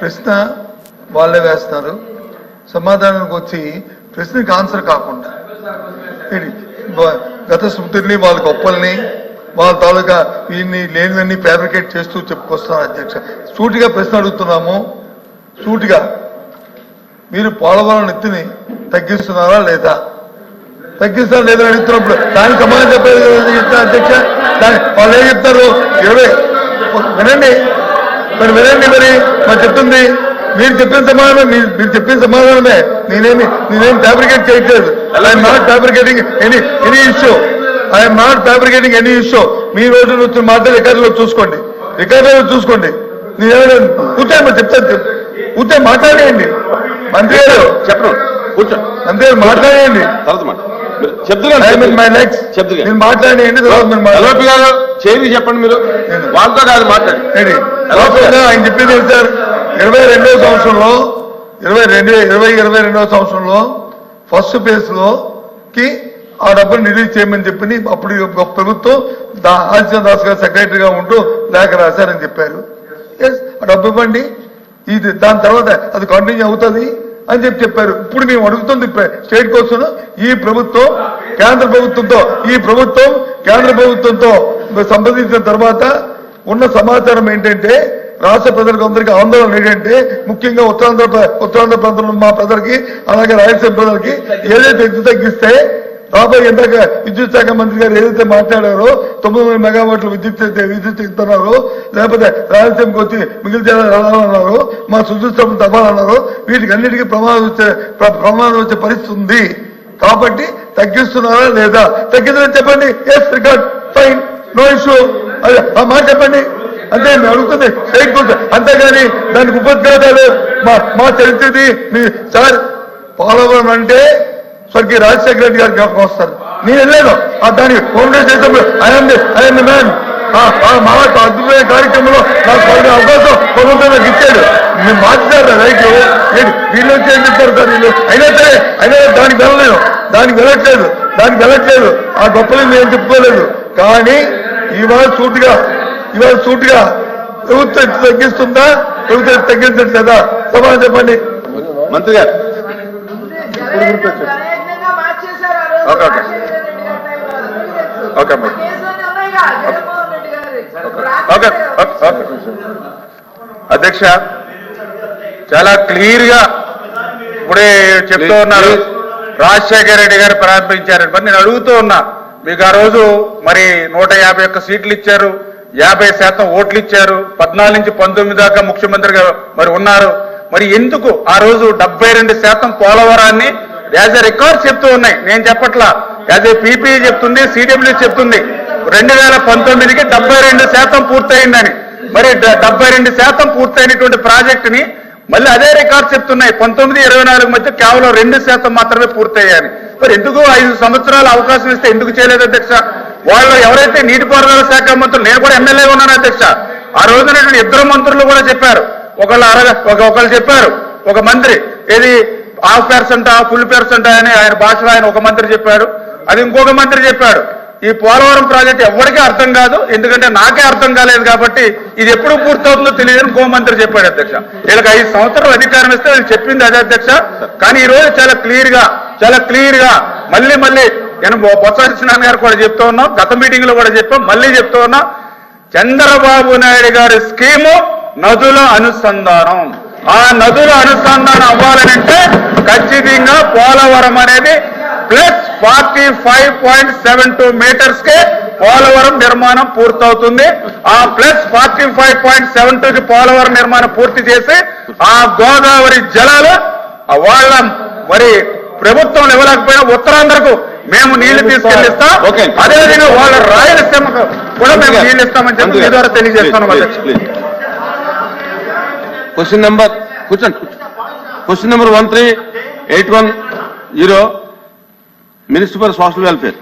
ప్రశ్న వాళ్ళే వేస్తారు. సమాధానానికి వచ్చి ప్రశ్నకి ఆన్సర్ కాకుండా. గత స్మృతిని వాళ్ళ గొప్పల్ని వాళ్ళ తాలూకా వీళ్ళని లేనివన్నీ ఫ్యాబ్రికేట్ చేస్తూ చెప్పుకొస్తున్నారు అధ్యక్ష. సూటిగా ప్రశ్న అడుగుతున్నాము. సూటిగా. మీరు పోలవరం ఎత్తిని తగ్గిస్తున్నారా లేదా? తగ్గిస్తారా లేదా అడుగుతున్నప్పుడు దానికి సమాధానం చెప్పేది అధ్యక్ష? దాని వాళ్ళు ఏం చెప్తారు? ఇరవై. వినండి. మరి వినండి మరి? మరి చెప్తుంది మీరు చెప్పిన సమాధానం మీరు చెప్పిన సమాధానమే. నేనేమి నేనేం ఫ్యాబ్రికేట్ చేయట్లేదు. I'm not fabricating any any issue I'm not fabricating any issue మీ రోజు వచ్చిన మాట రికార్డులో చూసుకోండి. రికార్డులో చూసుకోండి. నేనేమైనా కూర్చోండి మరి చెప్తాను కూర్చో మాట్లాడేయండి. మంత్రి గారు చెప్పను. కూర్చో. మంత్రి గారు మాట్లాడేయండి. తర్వాత మాట మీరు మాట్లాడేయండి. మాట్లాడండి. చెప్పండి మీరు. వాళ్ళతో కాదు మాట్లాడి. ఏంటి? లోపల ఆయన చెప్పింది సార్? ఇరవై రెండవ సంవత్సరంలో ఇరవై రెండు ఇరవై ఇరవై రెండవ సంవత్సరంలో ఫస్ట్ ఫేజ్లో కి ఆ డబ్బులు రిలీజ్ చేయమని చెప్పి అప్పుడు ప్రభుత్వం దా దాస్ గారు సెక్రటరీగా ఉంటూ లేఖ రాశారని చెప్పారు. ఆ డబ్బు ఇవ్వండి. ఇది దాని తర్వాత అది కంటిన్యూ అవుతుంది అని చెప్పి చెప్పారు. ఇప్పుడు మేము అడుగుతుంది స్టేట్ కోసం ఈ ప్రభుత్వం కేంద్ర ప్రభుత్వంతో ఈ ప్రభుత్వం కేంద్ర ప్రభుత్వంతో సంప్రదించిన తర్వాత ఉన్న సమాచారం ఏంటంటే రాష్ట్ర ప్రజలకు అందరికీ ఆందోళన ఏంటంటే ముఖ్యంగా ఉత్తరాంధ్ర ఉత్తరాంధ్ర ప్రాంతంలో మా ప్రజలకి అలాగే రాయలసీమ ప్రజలకి ఏదైతే ఎత్తు తగ్గిస్తే రాబోయే ఇందాక విద్యుత్ శాఖ మంత్రి గారు ఏదైతే మాట్లాడారో తొమ్మిది వందల మెగావాట్ల విద్యుత్ విద్యుత్ ఇస్తున్నారో లేకపోతే రాయలసీమకి వచ్చి మిగిలిన అన్నారు మా సుదృష్టం తవ్వాలన్నారు వీటికి అన్నిటికీ ప్రమాదం వచ్చే ప్ర- ప్రమాదం వచ్చే పరిస్థితి ఉంది. కాబట్టి తగ్గిస్తున్నారా లేదా? తగ్గిందని చెప్పండి. Yes record fine no issue ఆ మాట చెప్పండి. అంటే అడుగుతుంది స్టేట్ కోర్టు అంతేగాని దానికి ఉపద్ఘాతాలు మా మా చరిత్రది మీ సార్ పోలవరం అంటే స్వర్గీయ రాజశేఖర రెడ్డి గారి జ్ఞాపకం వస్తారు. నేను వెళ్ళాను. ఆ దానికి కాంగ్రెస్ చేసినప్పుడు ఐఎమ్ ఐఎమ్ ది మ్యాన్ మా అద్భుతమైన కార్యక్రమంలో నాకు అవకాశం ప్రభుత్వం నాకు ఇచ్చాడు. మీరు మార్చారు రైతు వీళ్ళు వచ్చి ఏం చెప్తారు సార్ వీళ్ళు? అయినా సరే అయినా దానికి వెళ్ళలేదు దానికి వెళ్ళట్లేదు. దానికి వెళ్ళట్లేదు. ఆ గొప్పలు మేము చెప్పుకోలేదు. కానీ ఇవాళ సూటిగా ఇవాళ సూటిగా ప్రభుత్వం తగ్గిస్తుందా? ప్రభుత్వం తగ్గించట్లేదా? సమాధానం చెప్పండి. మంత్రి గారు. Okay, okay. ఓకే, అమ్మా. ఓకే. అధ్యక్ష చాలా క్లియర్గా ఇప్పుడే చెప్తూ ఉన్నారు. రాజశేఖర రెడ్డి గారు ప్రారంభించారని. మరి నేను అడుగుతూ ఉన్నా. మీకు ఆ రోజు మరి నూట యాభై ఒక్క సీట్లు ఇచ్చారు యాభై శాతం ఓట్లు ఇచ్చారు పద్నాలుగు నుంచి పంతొమ్మిది దాకా ముఖ్యమంత్రిగా మరి ఉన్నారు. మరి ఎందుకు ఆ రోజు డెబ్బై రెండు శాతం పోలవరాన్ని యాజ్ ఎ రికార్డ్ చెప్తూ ఉన్నాయి? నేను చెప్పట్లా. యాజ్ ఏ పీపీ చెప్తుంది సిడబ్ల్యూ చెప్తుంది. రెండు వేల పంతొమ్మిదికి డెబ్బై రెండు శాతం పూర్తయిందని. మరి డెబ్బై రెండు శాతం పూర్తయినటువంటి ప్రాజెక్టుని మళ్ళీ అదే రికార్డ్ చెప్తున్నాయి. పంతొమ్మిది ఇరవై నాలుగు మధ్య కేవలం రెండు శాతం మాత్రమే పూర్తయ్యాయని. మరి ఎందుకు ఐదు సంవత్సరాలు అవకాశం ఇస్తే ఎందుకు చేయలేదు అధ్యక్ష? వాళ్ళు ఎవరైతే నీటిపారుదల శాఖ మంత్రులు నేను కూడా ఎమ్మెల్యే ఉన్నాను అధ్యక్ష. ఆ రోజున ఇద్దరు మంత్రులు కూడా చెప్పారు. ఒకళ్ళు అరగ ఒకళ్ళు చెప్పారు. ఒక మంత్రి ఏది హాఫ్ పర్సెంట్ ఫుల్ పర్సెంట్ అని ఆయన భాషలో ఆయన ఒక మంత్రి చెప్పాడు. అది ఇంకొక మంత్రి చెప్పాడు. ఈ పోలవరం ప్రాజెక్ట్ ఎవరికీ అర్థం కాదు ఎందుకంటే నాకే అర్థం కాలేదు కాబట్టి ఇది ఎప్పుడు పూర్తవుతుందో తెలియదని హోంమంత్రి చెప్పాడు అధ్యక్ష. వీళ్ళకి ఐదు సంవత్సరాలు అధికారం ఇస్తే వీళ్ళు చెప్పింది అదే అధ్యక్ష. కానీ ఈ రోజు చాలా క్లియర్గా చాలా క్లియర్గా మళ్ళీ మళ్ళీ నేను బొత్స సత్యనారాయణ గారు కూడా చెప్తూ ఉన్నాం గత మీటింగ్లో కూడా చెప్పాం మళ్ళీ చెప్తూ ఉన్నాం చంద్రబాబు నాయుడు గారి స్కీము నదుల అనుసంధానం. ఆ నదుల అనుసంధానం అవ్వాలనంటే ఖచ్చితంగా పోలవరం అనేది plus forty five point seven two metres కే పోలవరం నిర్మాణం పూర్తవుతుంది. ఆ plus forty five point seven two కి పోలవరం నిర్మాణం పూర్తి చేసి ఆ గోదావరి జలాలు వాళ్ళ మరి ప్రభుత్వం ఇవ్వలేకపోయినా ఉత్తరాంధ్రకు మేము నీళ్ళు తీసుకెళ్ళిస్తాం. ఓకే. అదేవిధంగా వాళ్ళ రాయలసీమకు కూడా మేము నీళ్ళు ఇస్తామని చెప్పి మీ ద్వారా తెలియజేస్తున్నాం అధ్యక్ష క్వశ్చన్ నెంబర్ కూర్చోండి. Question number one three eight one zero minister for social welfare